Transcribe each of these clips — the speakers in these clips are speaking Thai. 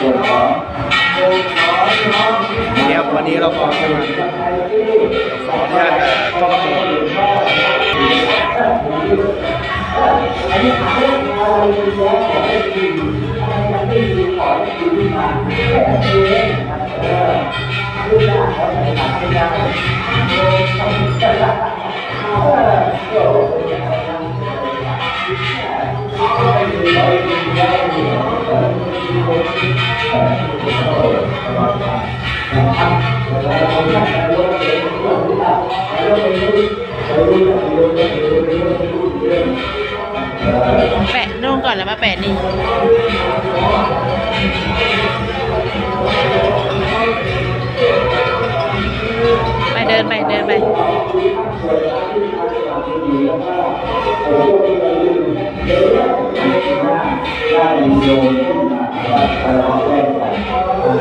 ส่วนของเดี๋ยววันนี้เราขอขออนุญาตเอ่อต้องระ แปะนุ่งก่อนแล้วมาแปะนี่ไปเดินไปเดินไปได้โยน ขึ้นมาว่าเรกันบ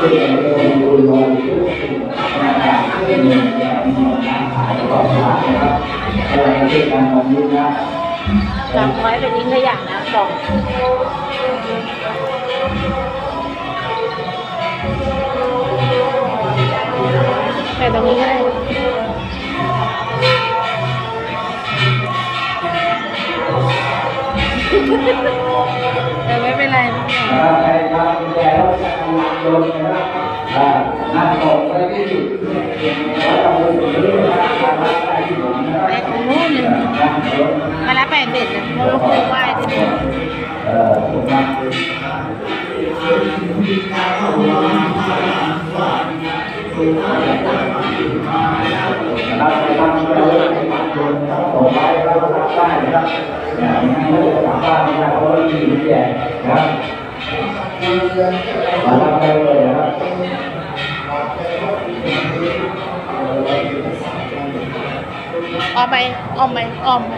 ซึ่งมีกว่ายนะครับอะไรกันนี้นะจำไว้เป็นทิ้งขยะนะกล่องแปตรงนี้ก็ได้ แต่ไม่เป็นไรไม่เป็นไรใครทำแย่แล้วจะทำงานโดนะครับอ่านั่งตกไปที่แล้วทำมืออ นะครับทำอะไรที่ผมนะครับแปะตรงนู้นเลยนั่งราเสร็จนะเราลงไหว้ที่นี่เอ่อผมนั่งนครับต่อไปเราก็ทำได้นะครับอย่างนี้เราจะทำบ้านนะครับเพราะว่ามีแย่นะครับมาทำไปเลยนะครับออกไปออกไปออกไป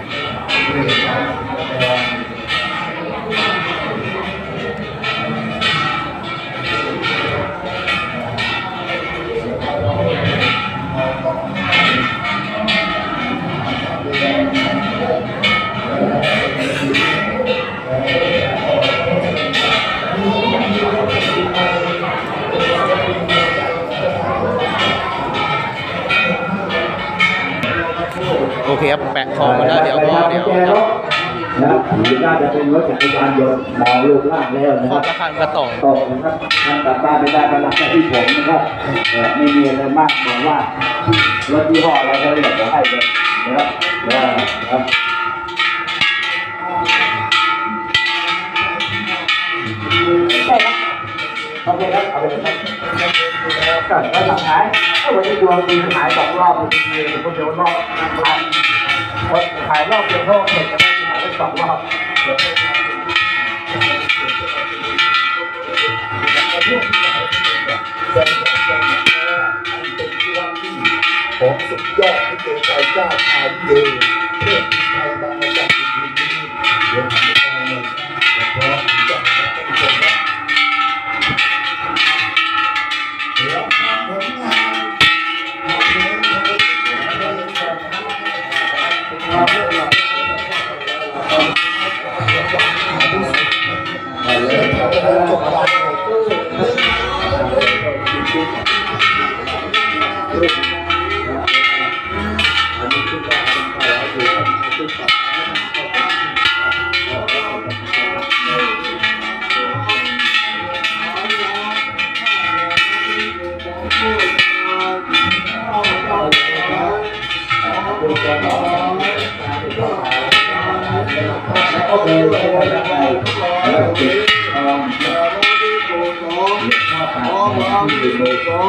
คครับแปะทองมาแล้วเดี๋ยวก็เดี๋ยวนะครับหรือน่าจะเป็นรถจักรยานยนต์มองรูปร่างแล้วนะขคอรับบราคาก็ต่อตกนะครับท่านกลับบ้านไม่ได้กำลังจะที่ผมนะครับเอ่อไม่มีอะไรมากบอกว่ารถยี่ห้ออะไรก็อยากจะให้เลยนะครับนะครับใส่ละโอเคครับเอาไปเลยครับก็ก็ทำหายถ้าวันนี้ดวงดีหายสองรอบจริงๆคนเดียวรอบนะครับ คนขายรอบเดียวเท่าเสร็จจะได้หายได้สองรอบของสุดยอดที่เกิดใจเจ้าชายเยเทพไทยบาง แล้ บข้าวสารที่อยู่ในตู้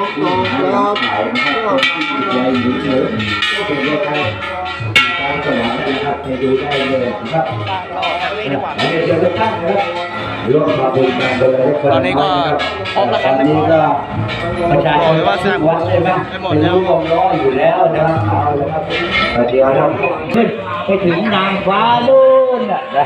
หาขายนะครับคนที่ใจอ ยู่เฉยเป็นเลขไทยการสวรรค์นะครับไปดูได้เลยนะครับต่อแถวนี้ดีกว่าอันนี้เจอทุกท่านนะครับร่วมมาบุญกันเลยตอนนี้ก็พร้อมแล้วครับตอนนี้ก็ประชาชนบอกเลยว่าสนามวัดใช่ไหมไปหมดแล้วเป็นร่วมร้อนอยู่แล้วนะครับเอาเลยครับเดี๋ยวเราขึ้นไปถึงนางฟ้าด้วยนน่ะนะ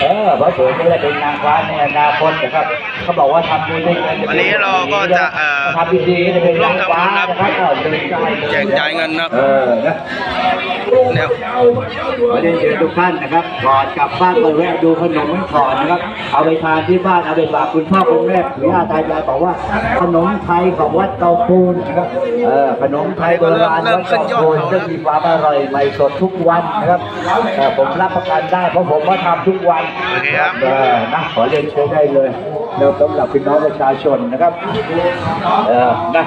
เออพระเผยจะได้เป็นนางฟ้าในอนาคตนะครับ เขาบอกว่าทำบุญด้วยเงินวันนี้เราก็จะเอ่อทำดีๆจะเป็นนางฟ้านะครับเออเดินใจแจกจ่ายเงินนะครับเออนะ เนี่ยขอเรียนเชิญทุกท่านนะครับก่อนกลับบ้านก็แวะดูขนมมันก่อนนะครับ เอาไปทานที่บ้านเอาไปฝากคุณพ่อคุณแม่ปู่ย่าตายายบอกว่า ขนมไทยของวัดเตาปูนนะครับเออขนมไทยโบราณวัดเตาปูนจะมีความอร่อยใหม่สดทุกวันนะครับเออผมรับประกันได้เพราะผมมาทำทุกวันโอเคครับเออนะขอเรียนเชิญได้เลยแล้วสำหรับพี่น้องประชาชนนะครับเออนะ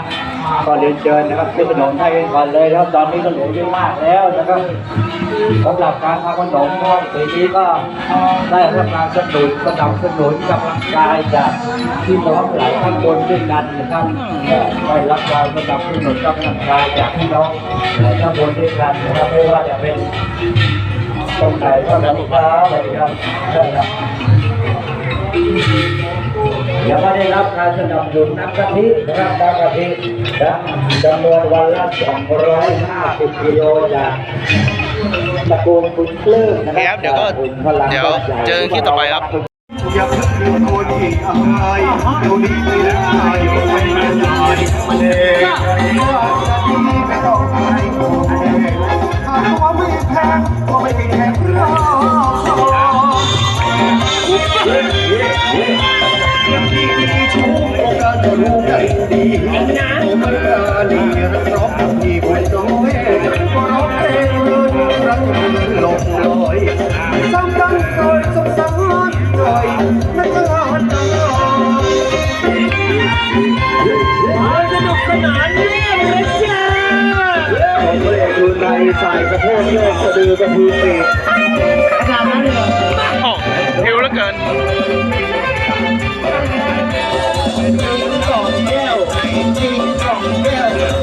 ขอเรียนเชิญนะครับซื้อขนมไทยก่อนเลยแล้วตอนนี้ก็เหลือไม่มากแล้วนะครับสำหรับการทำขนมทอดปีนี้ก็ได้รับการสนับสนุนสนับสนุนกำลังใจจากพี่น้องหลายท่านคนด้วยกันนะครับได้รับการสนับสนุนกำลังใจจากพี่น้องหลายท่านคนด้วยกันนะครับไม่ว่าจะเป็นตรงไหนก็แล้วแต่อะไรครับนะครับ แล้วก็ได้รับการสนับสนุนน้ำกะทินะครับน้ำกะทินะจำนวนวันละ 250กิโลจากตะโกนคุณปลื้มนะโอเคครับเดี๋ยวก็เดี๋ยวเจอกันคลิปต่อไปครับอย่าเพิ่งดูโทษที่อะไรเดี๋ยวนี้ไม่ได้ไม่ได้มาเลยว่าจะดีไม่ต้องให้โกงถ้าว่าไม่แพงก็ไม่แค่รอก็ สงสารหน่อยนักลาดตลอดสนุกสนานเยี่ยมเลยจ้าผมเรียกดูใสายสะโพกโยกสะดือกระพือปีกขนาดนั้นเลยเหรอโอ้หิวเหลือเกิน ริ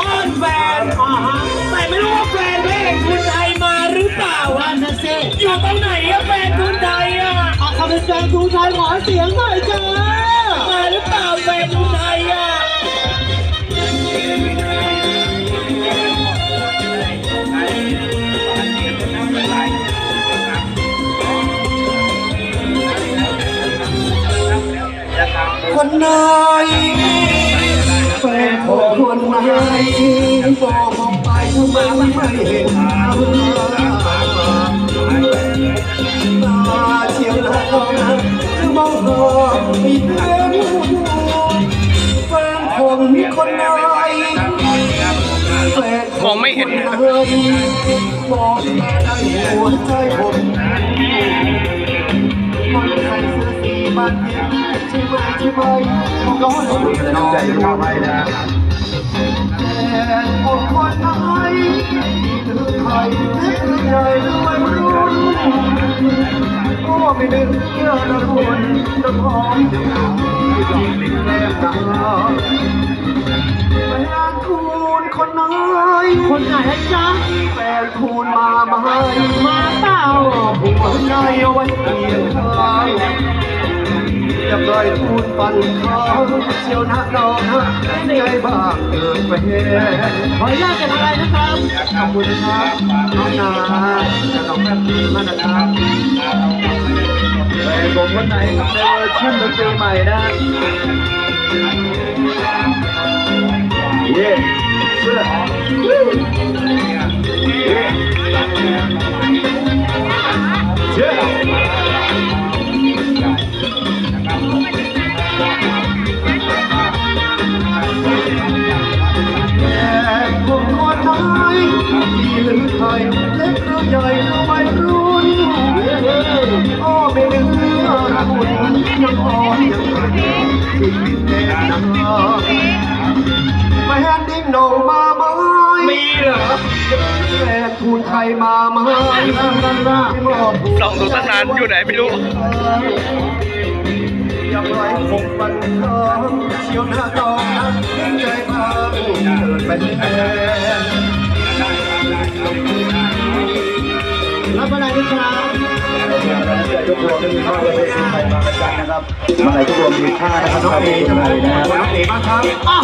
อ้อนแฟนอ่าฮะแต่ไม่รู้ว่าแฟนเพลงคุณไทยมาหรือเปล่าอะนะเซอยู่ตรงไหนอะแฟนคุณไทยอะอะเขาเป็นแฟนคุณไทยขอเสียงหน่อยจ้ามาหรือเปล่าแฟนคุณไทยอะคนไหนแฟนของ คนไหนบอกผมไปทำไมไม่เห็นตาเชียวนะจะมองรอมีเพื่อนแฟนผมคนไหนแฟนมองไม่เห็นบอกได้หัวใจผมมันใส่เสื้อสีมันเย็นใช่ไหมใช่ไหมร้อนน้องใจเข้าไปนะ แต่คนคนไทยคือไทยเล็กใหญ่รือไม่รู้โอ้ไม่นึกเชื่อนะคุณจะพร้อมจะทำที่ติดแล้ตาแฟนทูลคนไหนคนไหนอะจ๊ะแฟนทูลมาไหมมาเปล่าหัวใจเอาไว้เพียงข้าง อยากได้ทูลฟันข้างเชียวนะน้องนะใจบ้างเกินไปขออนุญาตกันอะไรนะครับขอบคุณครับน้องนาและน้องแม่พีมากนะครับแฟนผมคนไหนกับเวอร์ชันดนตรีใหม่นะเย้เชื่อเผมคนไทยที่ลืมไทยเล็กหรือใหญ่ก็ไม่รู้อ้อไม่ลืมระบุญยังอ่อนยังเกิดที่เด็กนาแฟนดิ้งโหนงมาไหมมีเหรอแฟนทูนไทยมาไหมที่มอบส่องดูตั้งนานอยู่ไหนไม่รู้ ยังไรคงบันเทิงเชียวหน้าจอนะใจพังเกิดเป็นแฟนรับอะไรนะครับทุกรวมมีค่าเลยที่ไปมาประจันนะครับมาไหนทุกรวมมีค่านะครับน้องเอ๋น้องเอ๋นะครับน้องเอ๋บ้างครับอะ